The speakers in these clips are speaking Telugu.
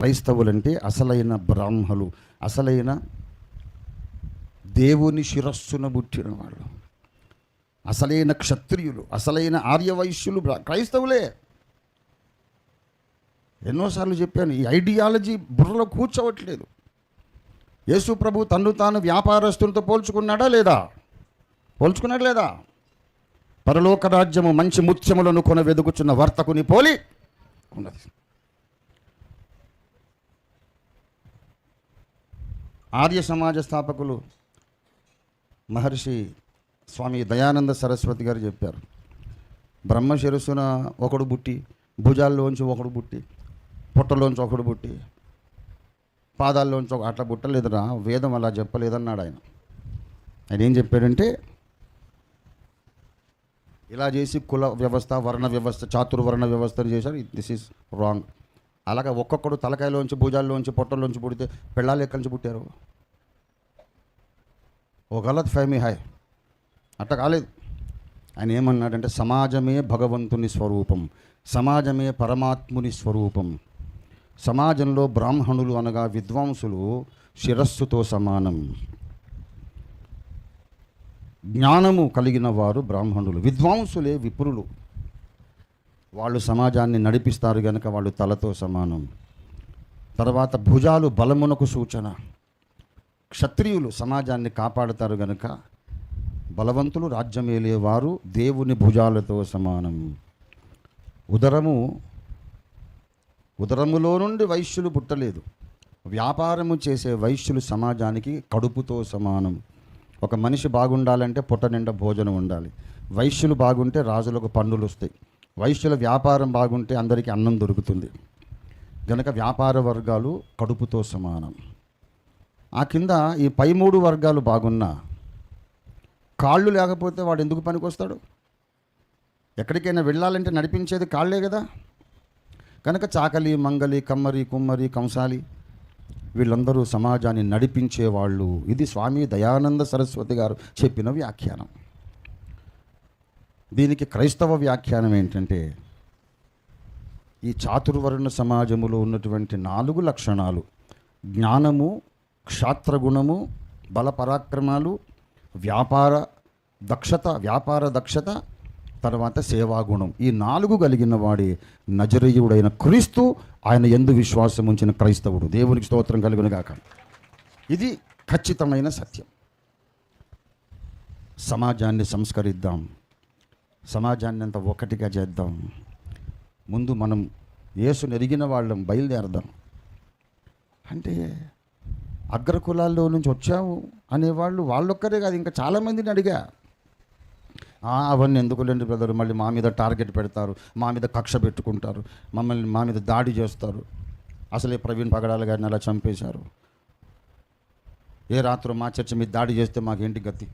క్రైస్తవులంటే అసలైన బ్రాహ్మలు అసలైన దేవుని శిరస్సున పుట్టిన వాళ్ళు. అసలైన క్షత్రియులు అసలైన ఆర్యవైశ్యులు క్రైస్తవులే. ఎన్నోసార్లు చెప్పాను ఈ ఐడియాలజీ బుర్రలో కూర్చోవట్లేదు. యేసు ప్రభు తన్ను తాను వ్యాపారస్తులతో పోల్చుకున్నాడా లేదా? పోల్చుకున్నాడు లేదా? పరలోక రాజ్యము మంచి ముత్యములను కొన వెదుకుచున్న వర్తకుని పోలి ఉన్నది ఆర్య సమాజ స్థాపకులు మహర్షి స్వామి దయానంద సరస్వతి గారు చెప్పారు. బ్రహ్మ శిరస్సున ఒకడు బుట్టి భుజాల్లోంచి ఒకడు బుట్టి పుట్టలోంచి ఒకడు బుట్టి పాదాల్లోంచి ఒక అట్లా బుట్టలేదురా వేదం అలా చెప్పలేదన్నాడు ఆయన. ఆయన ఏం చెప్పాడంటే ఇలా చేసి కుల వ్యవస్థ వర్ణ వ్యవస్థ చాతుర్వర్ణ వ్యవస్థను చేశారు. దిస్ ఈజ్ రాంగ్ అలాగే ఒక్కొక్కడు తలకాయలోంచి భుజాల్లోంచి పొట్టల్లోంచి పుడితే పిల్లలు ఎక్కడి నుంచి పుట్టారు? ఓ గలత్ ఫైమీ హాయ్ అట్ట కాలేదు. ఆయన ఏమన్నాడంటే సమాజమే భగవంతుని స్వరూపం సమాజమే పరమాత్ముని స్వరూపం. సమాజంలో బ్రాహ్మణులు అనగా విద్వాంసులు శిరస్సుతో సమానం. జ్ఞానము కలిగిన వారు బ్రాహ్మణులు. విద్వాంసులే విపురులు. వాళ్ళు సమాజాన్ని నడిపిస్తారు కనుక వాళ్ళు తలతో సమానం. తర్వాత భుజాలు బలమునకు సూచన. క్షత్రియులు సమాజాన్ని కాపాడుతారు గనుక బలవంతులు రాజ్యమేలేవారు దేవుని భుజాలతో సమానం. ఉదరము ఉదరములో నుండి వైశ్యులు పుట్టలేదు. వ్యాపారము చేసే వైశ్యులు సమాజానికి కడుపుతో సమానం. ఒక మనిషి బాగుండాలంటే పుట్ట నిండా భోజనం ఉండాలి. వైశ్యులు బాగుంటే రాజులకు పన్నులు వస్తాయి. వైశ్యుల వ్యాపారం బాగుంటే అందరికీ అన్నం దొరుకుతుంది. గనక వ్యాపార వర్గాలు కడుపుతో సమానం. ఆ కింద ఈ పై మూడు వర్గాలు బాగున్నా కాళ్ళు లేకపోతే వాడు ఎందుకు పనికొస్తాడు? ఎక్కడికైనా వెళ్ళాలంటే నడిపించేది కాళ్ళే కదా. కనుక చాకలి మంగలి కమ్మరి కుమ్మరి కంసాలి వీళ్ళందరూ సమాజాన్ని నడిపించే వాళ్ళు ఇది స్వామి దయానంద సరస్వతి గారు చెప్పిన వ్యాఖ్యానం. దీనికి క్రైస్తవ వ్యాఖ్యానం ఏంటంటే ఈ చాతుర్వర్ణ సమాజములో ఉన్నటువంటి నాలుగు లక్షణాలు. జ్ఞానము క్షాత్రగుణము బలపరాక్రమాలు వ్యాపార దక్షత వ్యాపార దక్షత తర్వాత సేవాగుణం. ఈ నాలుగు కలిగిన వాడి నజరీయుడైన క్రీస్తు ఆయన ఎందు విశ్వాసం ఉంచిన క్రైస్తవుడు. దేవునికి స్తోత్రం కలుగునుగాక. ఇది ఖచ్చితమైన సత్యం. సమాజాన్ని సంస్కరిద్దాం. సమాజాన్ని అంత ఒకటిగా చేద్దాం. ముందు మనం యేసు నెరిగిన వాళ్ళం బయలుదేరదాం. అంటే అగ్రకులాల్లో నుంచి వచ్చాము అనేవాళ్ళు వాళ్ళొక్కరే కాదు ఇంకా చాలామందిని అడిగా. అవన్నీ అవన్నీ ఎందుకులేండి బ్రదర్? మళ్ళీ మా మీద టార్గెట్ పెడతారు మా మీద కక్ష పెట్టుకుంటారు మమ్మల్ని మా మీద దాడి చేస్తారు. అసలే ప్రవీణ్ పగడాల గారిని అలా చంపేశారు. ఏ రాత్రి మా చర్చ మీద దాడి చేస్తే మాకేంటి గతి?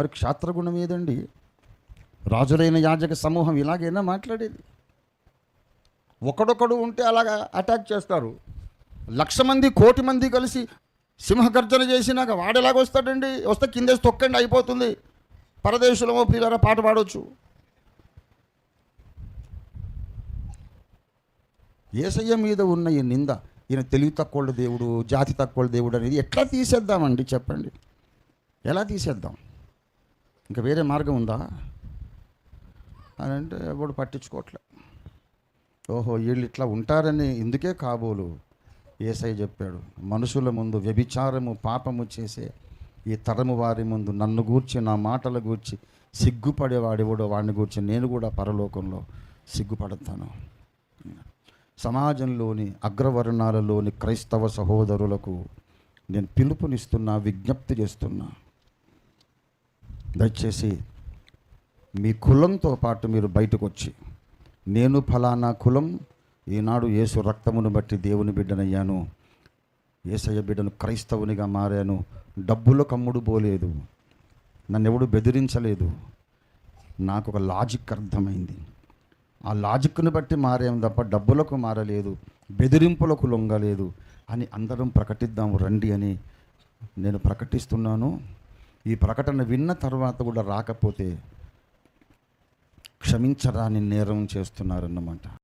మరి క్షాత్రగుణం ఏదండి? రాజులైన యాజక సమూహం ఇలాగైనా మాట్లాడేది. ఒకడొకడు ఉంటే అలాగా అటాక్ చేస్తారు. లక్ష మంది కోటి మంది కలిసి సింహగర్జన చేసినాక వాడేలాగా వస్తాడండి? వస్తే కిందేసి తొక్కండి అయిపోతుంది. పరదేశులమో ప్రియుల పాట పాడవచ్చు ఏసయ్య మీద ఉన్న ఈ నింద ఈయన తెలివి తక్కువ దేవుడు జాతి తక్కువ దేవుడు అనేది ఎట్లా తీసేద్దామండి చెప్పండి? ఎలా తీసేద్దాం? ఇంకా వేరే మార్గం ఉందా? అని అంటే ఎవడు పట్టించుకోవట్లే. ఓహో వీళ్ళు ఇట్లా ఉంటారని ఇందుకే కాబోలు ఏసై చెప్పాడు. మనుషుల ముందు వ్యభిచారము పాపము చేసే ఈ తరము వారి ముందు నన్ను గూర్చి నా మాటల గూర్చి సిగ్గుపడేవాడెవడో వాడిని గూర్చి నేను కూడా పరలోకంలో సిగ్గుపడతాను. సమాజంలోని అగ్రవర్ణాలలోని క్రైస్తవ సహోదరులకు నేను పిలుపునిస్తున్నా విజ్ఞప్తి చేస్తున్నా. దయచేసి మీ కులంతో పాటు మీరు బయటకు వచ్చి నేను ఫలానా కులం ఈనాడు యేసు రక్తమును బట్టి దేవుని బిడ్డనయ్యాను ఏసయ్య బిడ్డను క్రైస్తవునిగా మారాను డబ్బులో కమ్ముడు పోలేదు నన్ను ఎవడు బెదిరించలేదు. నాకు ఒక లాజిక్ అర్థమైంది. ఆ లాజిక్ను బట్టి మారాం తప్ప డబ్బులకు మారలేదు బెదిరింపులకు లొంగలేదు అని అందరం ప్రకటిద్దాం రండి అని నేను ప్రకటిస్తున్నాను. ఈ ప్రకటన విన్న తర్వాత కూడా రాకపోతే క్షమించరాని నేరం చేస్తున్నారన్నమాట.